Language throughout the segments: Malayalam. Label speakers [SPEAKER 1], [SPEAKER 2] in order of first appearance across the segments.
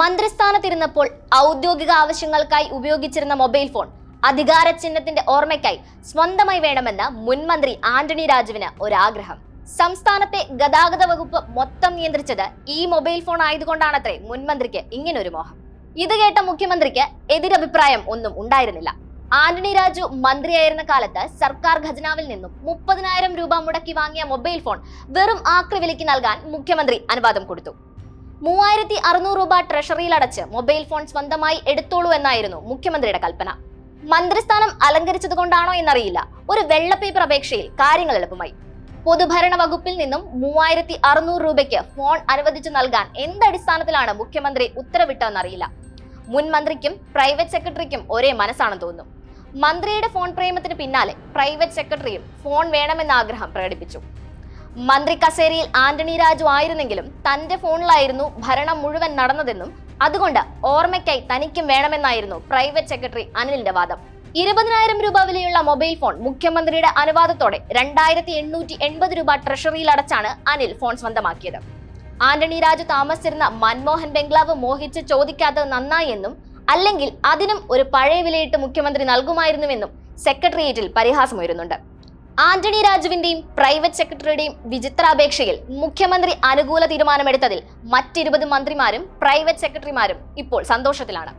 [SPEAKER 1] മന്ത്രിസ്ഥാനത്തിരുന്നപ്പോൾ ഔദ്യോഗിക ആവശ്യങ്ങൾക്കായി ഉപയോഗിച്ചിരുന്ന മൊബൈൽ ഫോൺ അധികാര ചിഹ്നത്തിന്റെ ഓർമ്മയ്ക്കായി സ്വന്തമായി വേണമെന്ന് മുൻമന്ത്രി ആന്റണി രാജുവിന് ഒരാഗ്രഹം. സംസ്ഥാനത്തെ ഗതാഗത വകുപ്പ് മൊത്തം നിയന്ത്രിച്ചത് ഈ മൊബൈൽ ഫോൺ ആയതുകൊണ്ടാണത്രേ മുൻമന്ത്രിക്ക് ഇങ്ങനൊരു മോഹം. ഇത് കേട്ട മുഖ്യമന്ത്രിക്ക് എതിരഭിപ്രായം ഒന്നും ഉണ്ടായിരുന്നില്ല. ആന്റണി രാജു മന്ത്രിയായിരുന്ന കാലത്ത് സർക്കാർ ഖജനാവിൽ നിന്നും മുപ്പതിനായിരം രൂപ മുടക്കി വാങ്ങിയ മൊബൈൽ ഫോൺ വെറും ആക്രി വിലയ്ക്ക് നൽകാൻ മുഖ്യമന്ത്രി അനുവാദം കൊടുത്തു. മൂവായിരത്തി അറുന്നൂറ് രൂപ ട്രഷറിയിൽ അടച്ച് മൊബൈൽ ഫോൺ സ്വന്തമായി എടുത്തോളൂ എന്നായിരുന്നു മുഖ്യമന്ത്രിയുടെ കൽപ്പന. മന്ത്രിസ്ഥാനം അലങ്കരിച്ചത് കൊണ്ടാണോ എന്നറിയില്ല. ഒരു വെള്ള പേപ്പർ അപേക്ഷയിൽ കാര്യങ്ങൾ എളുപ്പമായി. പൊതുഭരണ വകുപ്പിൽ നിന്നും മൂവായിരത്തി അറുന്നൂറ് രൂപയ്ക്ക് ഫോൺ അനുവദിച്ചു നൽകാൻ എന്തടിസ്ഥാനത്തിലാണ് മുഖ്യമന്ത്രി ഉത്തരവിട്ടതെന്നറിയില്ല. മുൻ മന്ത്രിക്കും പ്രൈവറ്റ് സെക്രട്ടറിക്കും ഒരേ മനസ്സാണെന്ന് തോന്നുന്നു. മന്ത്രിയുടെ ഫോൺ പ്രേമത്തിന് പിന്നാലെ പ്രൈവറ്റ് സെക്രട്ടറിയും ഫോൺ വേണമെന്ന ആഗ്രഹം പ്രകടിപ്പിച്ചു. മന്ത്രി കസേരയിൽ ആന്റണി രാജു ആയിരുന്നെങ്കിലും തന്റെ ഫോണിലായിരുന്നു ഭരണം മുഴുവൻ നടന്നതെന്നും അതുകൊണ്ട് ഓർമ്മയ്ക്കായി തനിക്കും വേണമെന്നായിരുന്നു പ്രൈവറ്റ് സെക്രട്ടറി അനിലിന്റെ വാദം. ഇരുപതിനായിരം രൂപ വിലയുള്ള മൊബൈൽ ഫോൺ മുഖ്യമന്ത്രിയുടെ അനുവാദത്തോടെ രണ്ടായിരത്തി എണ്ണൂറ്റി എൺപത് രൂപ ട്രഷറിയിൽ അടച്ചാണ് അനിൽ ഫോൺ സ്വന്തമാക്കിയത്. ആന്റണി രാജു താമസിച്ചിരുന്ന മൻമോഹൻ ബംഗ്ലാവ് മോഹിച്ച് ചോദിക്കാത്തത് നന്നായി എന്നും അല്ലെങ്കിൽ അതിനും ഒരു പഴയ വിലയിട്ട് മുഖ്യമന്ത്രി നൽകുമായിരുന്നുവെന്നും സെക്രട്ടേറിയറ്റിൽ പരിഹാസമുയരുന്നുണ്ട്. ആന്റണി രാജുവിന്റെയും പ്രൈവറ്റ് സെക്രട്ടറിയുടെയും വിചിത്രാപേക്ഷയിൽ മുഖ്യമന്ത്രി അനുകൂല തീരുമാനമെടുത്തതിൽ മറ്റിരുപത് മന്ത്രിമാരും പ്രൈവറ്റ് സെക്രട്ടറിമാരും ഇപ്പോൾ സന്തോഷത്തിലാണ്.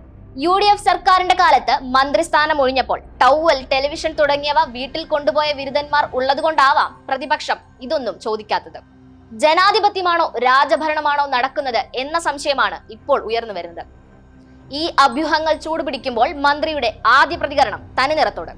[SPEAKER 1] യു ഡി എഫ് സർക്കാരിന്റെ കാലത്ത് മന്ത്രിസ്ഥാനം ഒഴിഞ്ഞപ്പോൾ ടൗവൽ ടെലിവിഷൻ തുടങ്ങിയവ വീട്ടിൽ കൊണ്ടുപോയ ബിരുദന്മാർ ഉള്ളതുകൊണ്ടാവാം പ്രതിപക്ഷം ഇതൊന്നും ചോദിക്കാത്തത്. ജനാധിപത്യമാണോ രാജഭരണമാണോ നടക്കുന്നത് എന്ന സംശയമാണ് ഇപ്പോൾ ഉയർന്നു വരുന്നത്. ഈ അഭ്യൂഹങ്ങൾ ചൂടുപിടിക്കുമ്പോൾ മന്ത്രിയുടെ ആദ്യ പ്രതികരണം തനിനിറത്തോട്.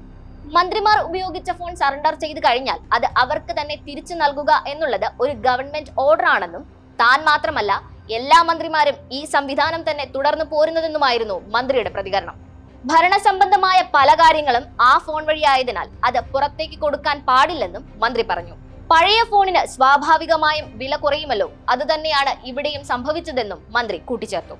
[SPEAKER 1] മന്ത്രിമാർ ഉപയോഗിച്ച ഫോൺ സറണ്ടർ ചെയ്തു കഴിഞ്ഞാൽ അത് അവർക്ക് തന്നെ തിരിച്ചു നൽകുക എന്നുള്ളത് ഒരു ഗവൺമെന്റ് ഓർഡർ ആണെന്നും താൻ മാത്രമല്ല എല്ലാ മന്ത്രിമാരും ഈ സംവിധാനം തന്നെ തുടർന്നു പോരുന്നതെന്നുമായിരുന്നു മന്ത്രിയുടെ പ്രതികരണം. ഭരണസംബന്ധമായ പല കാര്യങ്ങളും ആ ഫോൺ വഴിയായതിനാൽ അത് പുറത്തേക്ക് കൊടുക്കാൻ പാടില്ലെന്നും മന്ത്രി പറഞ്ഞു. പഴയ ഫോണിന് സ്വാഭാവികമായും വില കുറയുമല്ലോ അതുതന്നെയാണ് ഇവിടെയും സംഭവിച്ചതെന്നും മന്ത്രി കൂട്ടിച്ചേർത്തു.